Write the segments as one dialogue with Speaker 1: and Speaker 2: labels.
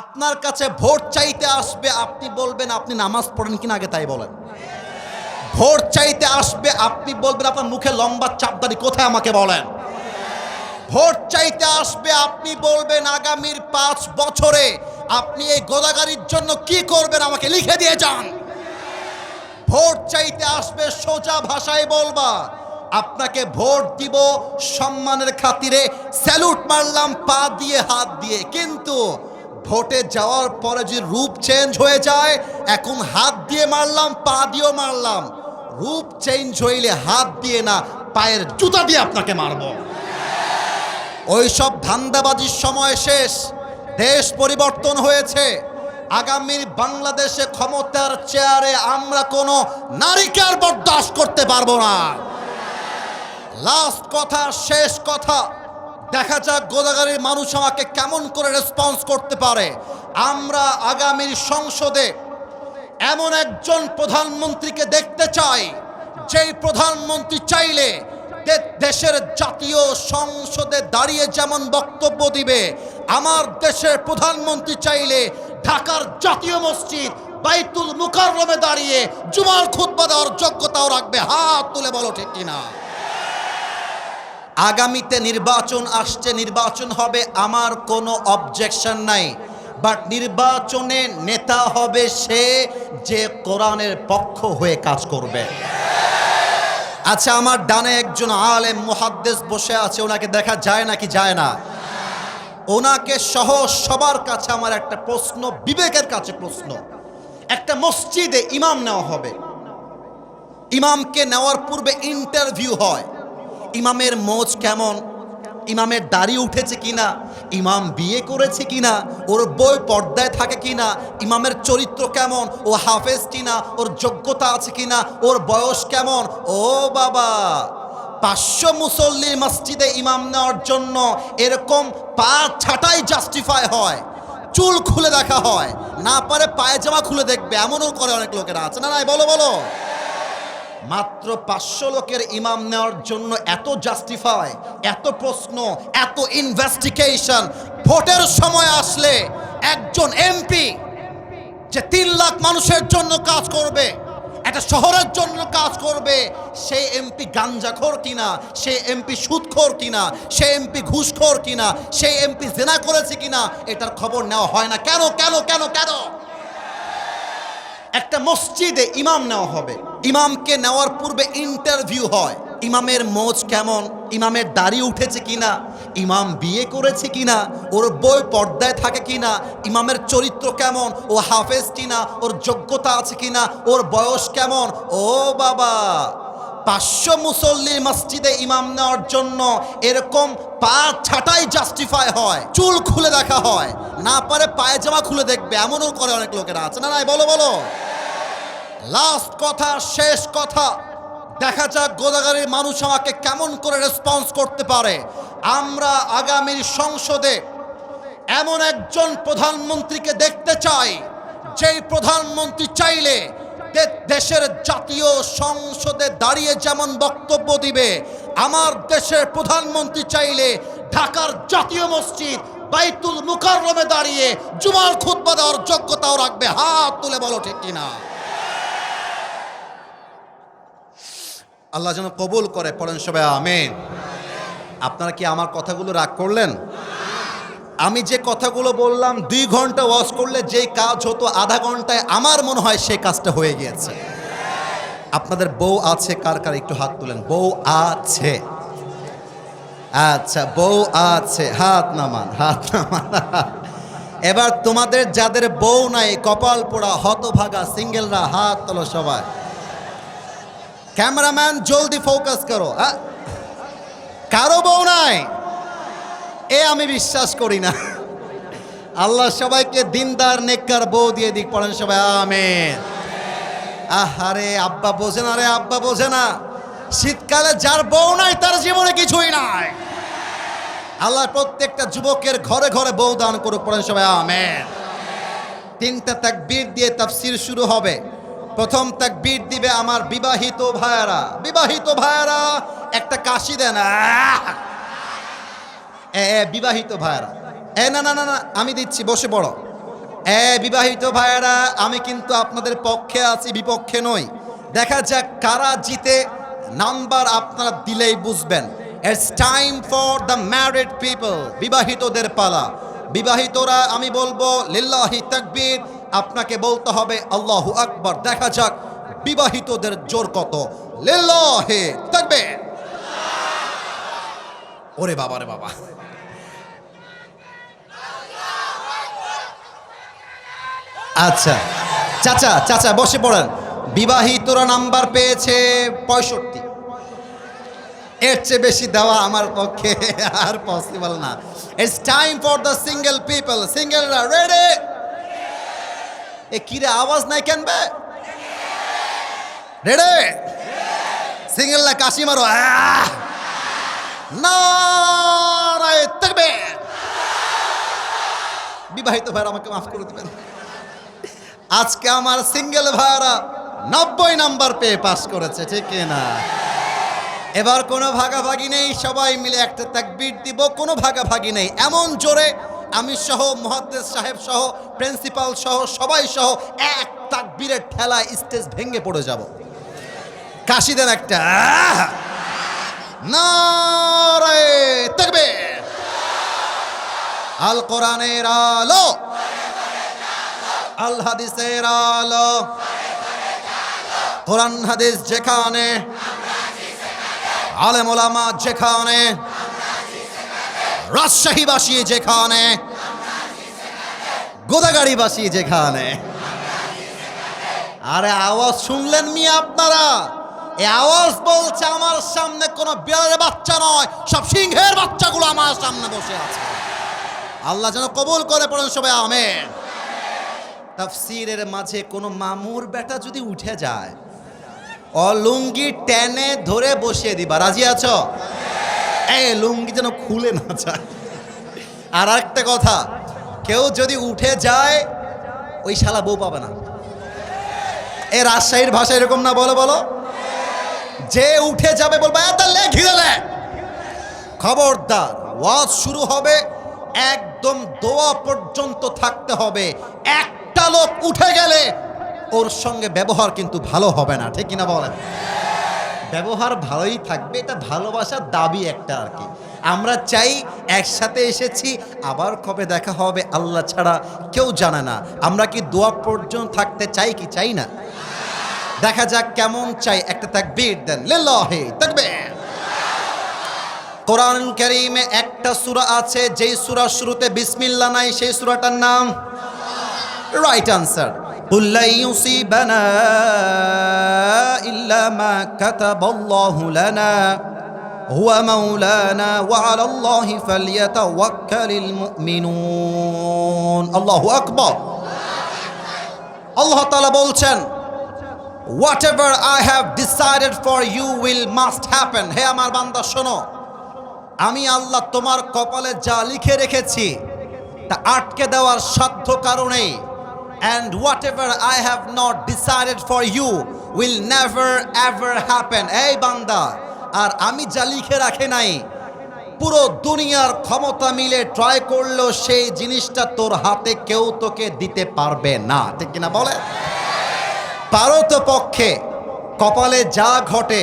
Speaker 1: আপনার কাছে ভোট চাইতে আসবে আপনি বলবেন আপনি নামাজ পড়েন কিনা আগে তাই বলেন ভোট চাইতে আসবে আপনি বলবেন আপনার মুখে লম্বা চাপদারি কোথায় আমাকে বলেন ভোট চাইতে আসবে আপনি বলবেন আগামীর পাঁচ বছরে আপনি এই গোদাগারির জন্য কি করবেন আমাকে লিখে দিয়ে যান ভোট চাইতে আসবে সোজা ভাষায় বলবা আপনাকে ভোট দিব সম্মানের খাতিরে স্যালুট মারলাম পা দিয়ে হাত দিয়ে কিন্তু ভোটে যাওয়ার পরে যে রূপ চেঞ্জ হয়ে যায় এখন হাত দিয়ে মারলাম পা দিয়েও মারলাম রূপ চেঞ্জ হইলে হাত দিয়ে না পায়ের জুতা দিয়ে আপনাকে মারব ওইসব ধান্দাবাজির সময় শেষ দেশ পরিবর্তন হয়েছে আগামী বাংলাদেশে ক্ষমতার চেয়ারে আমরা কোনো নারীকে আর বরদাস্ত করতে পারবো না লাস্ট কথা শেষ কথা দেখা যাক গোদাগারের মানুষ আমাকে কেমন করে রেসপন্স করতে পারে আমরা আগামীর সংসদে এমন একজন প্রধানমন্ত্রীকে দেখতে চাই যেই প্রধানমন্ত্রী চাইলে দেশের জাতীয় সংসদে দাঁড়িয়ে যেমন বক্তব্য দিবে আমার দেশের প্রধানমন্ত্রী চাইলে ঢাকার জাতীয় মসজিদ বাইতুল মুকাররমে দাঁড়িয়ে জুমার খুদ্ দেওয়ার যোগ্যতাও রাখবে হাত তুলে বলো ঠিক কিনা আগামীতে নির্বাচন আসছে নির্বাচন হবে আমার কোনো অবজেকশন নাই বাট নির্বাচনে নেতা হবে সে যে কোরআনের পক্ষ হয়ে কাজ করবে আচ্ছা আমার ডানে একজন আলেম মুহাদ্দেস বসে আছে ওনাকে দেখা যায় নাকি যায় না ওনাকে সহ সবার কাছে আমার একটা প্রশ্ন বিবেকের কাছে প্রশ্ন একটা মসজিদে ইমাম নেওয়া হবে ইমামকে নেওয়ার পূর্বে ইন্টারভিউ হয় ইমামের মোজ কেমন ইমামের দাড়ি উঠেছে কিনা ইমাম বিয়ে করেছে কিনা ওর বই পর্দায় থাকে কিনা ইমামের চরিত্র কেমন ও হাফেজ কিনা ওর যোগ্যতা আছে কিনা ওর বয়স কেমন ও বাবা পাঁচশো মুসল্লির মসজিদে ইমাম নেওয়ার জন্য এরকম পা ছাটাই জাস্টিফাই হয় চুল খুলে দেখা হয় না পারে পায়জামা খুলে দেখবে এমনও করে অনেক লোকেরা আছে না না বলো বলো মাত্র পাঁচশো লোকের ইমাম নেওয়ার জন্য এত জাস্টিফাই এত প্রশ্ন এত ইনভেস্টিগেশন ভোটের সময় আসলে একজন এমপি যে তিন লাখ মানুষের জন্য কাজ করবে একটা শহরের জন্য কাজ করবে সেই এমপি গাঞ্জাখোর কিনা সেই এমপি সুদখোর কিনা সেই এমপি ঘুষখোর কিনা সেই এমপি জেনা করেছে কিনা এটার খবর নেওয়া হয় না কেন কেন কেন কেন একটা মসজিদে ইমাম নেওয়া হবে ইমামকে নেওয়ার পূর্বে ইন্টারভিউ হয় ইমামের মোজ কেমন ইমামের দাড়ি উঠেছে কিনা ইমাম বিয়ে করেছে কিনা ওর বই পর্দায় থাকে কিনা ইমামের চরিত্র কেমন ও হাফেজ কিনা ওর যোগ্যতা আছে কিনা ওর বয়স কেমন ও বাবা পাঁচশো মুসল্লির মসজিদে ইমাম নেওয়ার জন্য এরকম পা ছাটাই জাস্টিফাই হয় চুল খুলে দেখা হয় না পারে পায়জামা খুলে দেখবে এমনও করে অনেক লোকেরা আছে না না বলো বলো লাস্ট কথা শেষ কথা দেখা যাক গোদাগাড়ির মানুষ আমাকে কেমন করে রেসপন্স করতে পারে আমরা আগামীর সংসদে এমন একজন প্রধানমন্ত্রীকে দেখতে চাই যেই প্রধানমন্ত্রী চাইলে দেশের জাতীয় সংসদে দাঁড়িয়ে যেমন বক্তব্য দিবে আমার দেশের প্রধানমন্ত্রী চাইলে ঢাকার জাতীয় মসজিদ বাইতুল মুকাররমে দাঁড়িয়ে জুমার খুদ্ দেওয়ার যোগ্যতাও রাখবে হাত তুলে বলো ঠিক কিনা আল্লাহ যেন কবুল করে পড়েন সবাই আমিন আপনারা কি আমার কথাগুলো রাগ করলেন আমি যে কথাগুলো বললাম দুই ঘন্টা ওয়াশ করলে যে কাজ হতো আধা ঘন্টায় আমার মনে হয় সেই কাজটা হয়ে গিয়েছে আপনাদের বউ আছে কার কার একটু হাত তুলেন বউ আছে আচ্ছা বউ আছে হাত নামান হাত নামান এবার তোমাদের যাদের বউ নাই কপাল পোড়া হতভাগা সিঙ্গেলরা হাত তোলো সবাই ক্যামেরাম্যান জলদি ফোকাস করো হ্যাঁ? কারো বউ নাই এ আমি বিশ্বাস করি না আল্লাহ সবাইকে দিনদার নেককার বউ দিয়ে দিক পড়েন সবাই আমের আহারে আব্বা বোঝে না রে আব্বা বোঝে না শীতকালে যার বউ নাই তার জীবনে কিছুই নাই আল্লাহ প্রত্যেকটা যুবকের ঘরে ঘরে বউ দান করুক পড়েন সবাই আমের তিনটা তাকবীর দিয়ে তাফসির শুরু হবে প্রথম তাকবীর দিবে আমার বিবাহিত ভাইয়েরা বিবাহিত ভাইয়েরা একটা কাশি দেন এ বিবাহিত ভাইয়েরা এ না না না না আমি দিচ্ছি বসে পড়ো এ বিবাহিত ভাইয়েরা আমি কিন্তু আপনাদের পক্ষে আছি বিপক্ষে নই দেখা যাক কারা জিতে নাম্বার আপনারা দিলেই বুঝবেন it's time for the married people বিবাহিতদের পালা বিবাহিতরা আমি বলবো লিল্লাহি তাকবীর আপনাকে বলতে হবে আল্লাহ আকবার দেখা যাক বিবাহিতদের জোর কত লেলহে থাকবে ওরে বাবা রে বাবা আচ্ছা চাচা চাচা বসে পড়েন বিবাহিতরা নাম্বার পেয়েছে পঁয়ষট্টি এর চেয়ে বেশি দেওয়া আমার পক্ষে আর পসিবল না it's time for the single people single ready এ কিরে আওয়াজ নাই কেনবে রেড়ে সিঙ্গেল কাশি মারো নারায় বিবাহিত ভাইরা আমাকে মাফ করে দেবেন আজকে আমার সিঙ্গেল ভাইরা নব্বই নাম্বার পেয়ে পাস করেছে ঠিক না এবার কোনো ভাগাভাগি নেই সবাই মিলে একটা তাকবির দিব কোনো ভাগাভাগি নেই এমন জোরে আমি সহ মহাদ্দেশ সাহেব সহ প্রিন্সিপাল সহ সবাই সহ এক তাকবীরের ঠেলায় স্টেজ ভেঙে পড়ে যাব কাশি দেন একটা আল কোরআনের আলো আল হাদিসের আলো কোরআন হাদিস যেখানে আলেমা যেখানে রাজশাহী বাসী যেখানে বাসী যেখানে আরে আওয়াজ শুনলেন মি আপনারা এ আওয়াজ বলছে আমার সামনে কোন বিড়ালের বাচ্চা নয় সব সিংহের বাচ্চাগুলো আমার সামনে বসে আছে আল্লাহ যেন কবুল করে পড়েন সবাই আমেন তাফসিরের মাঝে কোনো মামুর বেটা যদি উঠে যায় অলুঙ্গি টেনে ধরে বসিয়ে দিবা রাজি আছো এই লুঙ্গি যেন খুলে না যায় আর একটা কথা কেউ যদি উঠে যায় ওই শালা বউ পাবে না এ রাজশাহীর ভাষা এরকম না বলো বলো যে উঠে যাবে বলবো তাহলে লে খবরদার ওয়াজ শুরু হবে একদম দোয়া পর্যন্ত থাকতে হবে একটা লোক উঠে গেলে ওর সঙ্গে ব্যবহার কিন্তু ভালো হবে না ঠিক কিনা বলেন ব্যবহার ভালোই থাকবে এটা ভালোবাসার দাবি একটা আর কি আমরা চাই একসাথে এসেছি আবার কবে দেখা হবে আল্লাহ ছাড়া কেউ জানে না আমরা কি দোয়া পর্যন্ত থাকতে চাই কি চাই না দেখা যাক কেমন চাই একটা তাকবীর দেন লেলহে থাকবে কোরআন করিমে একটা সূরা আছে যেই সুরা শুরুতে বিসমিল্লা নাই সেই সূরাটার নাম রাইট আনসার قل لن يصيبنا إلا ما كتب الله لنا هو مولانا وعلى الله فليتوكل المؤمنون الله أكبر আল্লাহ তালা বলছেন what I have decided for you will must হে আমার বান্দা শোনো আমি আল্লাহ তোমার কপালে যা লিখে রেখেছি তা আটকে দেওয়ার সাধ্য কারণেই and whatever I have not decided for you will never ever happen এই বান্দা আর আমি যা লিখে রাখে নাই পুরো দুনিয়ার ক্ষমতা মিলে ট্রাই করলো সেই জিনিসটা তোর হাতে কেউ তোকে দিতে পারবে না ঠিক কিনা বলে পারত পক্ষে কপালে যা ঘটে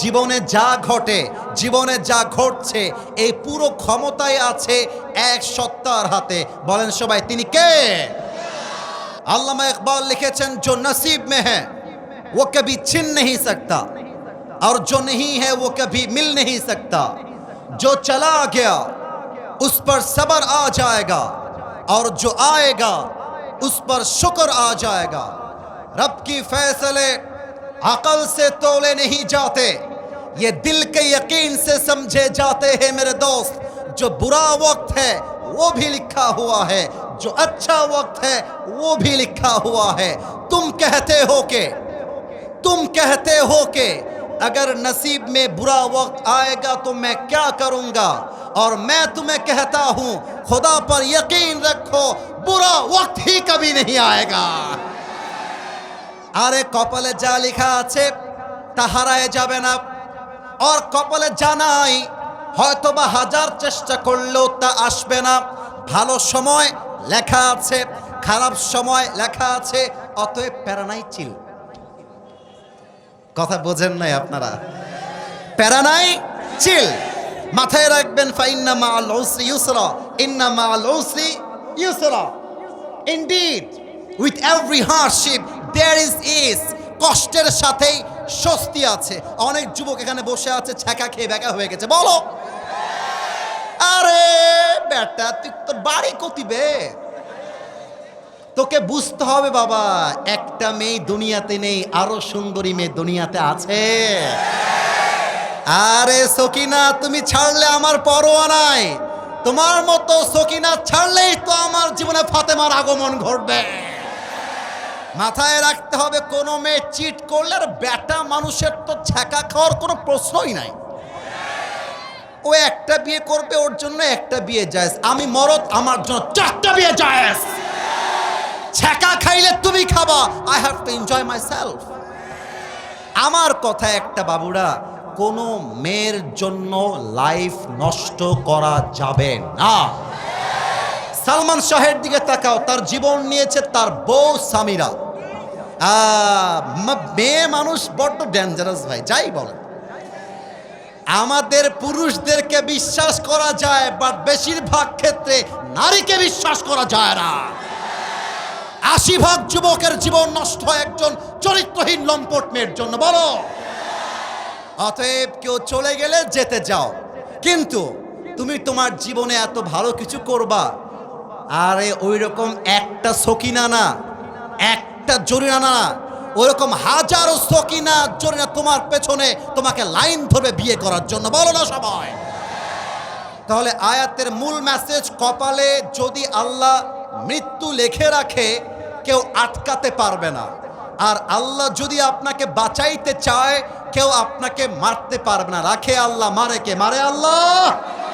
Speaker 1: জীবনে যা ঘটে জীবনে যা ঘটছে এই পুরো ক্ষমতায় আছে এক সত্তার হাতে বলেন সবাই তিনি কে अल्लामा इकबाल लिखे चंद जो नसीब में है वो कभी छिन नहीं सकता और जो नहीं है वो कभी मिल नहीं सकता जो चला गया उस पर सबर आ जाएगा और जो आएगा उस पर शुक्र आ जाएगा रब की फैसले अकल से तोले नहीं जाते ये दिल के यकीन से समझे जाते हैं मेरे दोस्त जो बुरा वक्त है वो भी लिखा हुआ है जो अच्छा वक्त है वो भी लिखा हुआ है तुम कहते हो के तुम कहते हो के अगर नसीब में बुरा वक्त आएगा तो मैं क्या करूँगा और मैं तुम्हें कहता हूँ खुदा पर यकीन रखो बुरा वक्त ही कभी नहीं आएगा আরে কপালে যা লেখা আছে তা হারায় যাবে না আর কপালে যা নাই হয়তো বা হাজার চেষ্টা করলেও তা আসবে না ভালো সময় লেখা আছে খারাপ সময় লেখা আছে অতএব প্যারানাই চিল কথা বোঝেন নাই আপনারা প্যারানাই চিল মাথায় রাখবেন ফাইন্না মা লৌসি ইউসর ইন্না মা লৌসি ইউসরা indeed with every hardship there is is কষ্টের সাথেই স্বস্তি আছে অনেক যুবক এখানে বসে আছে ছ্যাঁকা খেয়ে ব্যাকা হয়ে গেছে বলো আরে বেটা তুই তোর বাড়ি কতিবে তোকে বুঝতে হবে বাবা একটা মেয়ে দুনিয়াতে নেই আরো সুন্দরী মেয়ে দুনিয়াতে আছে আরে সকিনা তুমি ছাড়লে আমার পরোয়া নাই তোমার মতো সকিনা ছাড়লেই তো আমার জীবনে ফাতেমার আগমন ঘটবে মাথায় রাখতে হবে কোনো মেয়ে চিট করলে আর বেটা মানুষের তো ছ্যাঁকা খাওয়ার কোনো প্রশ্নই নাই ও একটা বিয়ে করবে ওর জন্য একটা বিয়ে যায় আমি মরদ আমার জন্য চারটা বিয়ে যায় ছেকা খাইলে তুমি খাবা I have to enjoy myself আমার কথা একটা বাবুরা কোনো মেয়ের জন্য লাইফ নষ্ট করা যাবে না সালমান শাহের দিকে তাকাও তার জীবন নিয়েছে তার বউ সামিরা মেয়ে মানুষ বড্ড ডেঞ্জারাস ভাই যাই বলেন আমাদের পুরুষদেরকে বিশ্বাস করা যায় বা বেশিরভাগ ক্ষেত্রে নারীকে বিশ্বাস করা যায় না আশি ভাগ যুবকের জীবন নষ্ট একজন চরিত্রহীন লম্পট মেয়ের জন্য বলো অতএব কেউ চলে গেলে যেতে যাও কিন্তু তুমি তোমার জীবনে এত ভালো কিছু করবা আরে ওই রকম একটা সকিনা না একটা জরিনা না ওরকম হাজারো সকিনা জরিনা তোমার পেছনে তোমাকে লাইন ধরবে বিয়ে করার জন্য বলো না সবাই তাহলে আয়াতের মূল মেসেজ কপালে যদি আল্লাহ মৃত্যু লেখে রাখে কেউ আটকাতে পারবে না আর আল্লাহ যদি আপনাকে বাঁচাইতে চায় কেউ আপনাকে মারতে পারবে না রাখে আল্লাহ মারে কে মারে আল্লাহ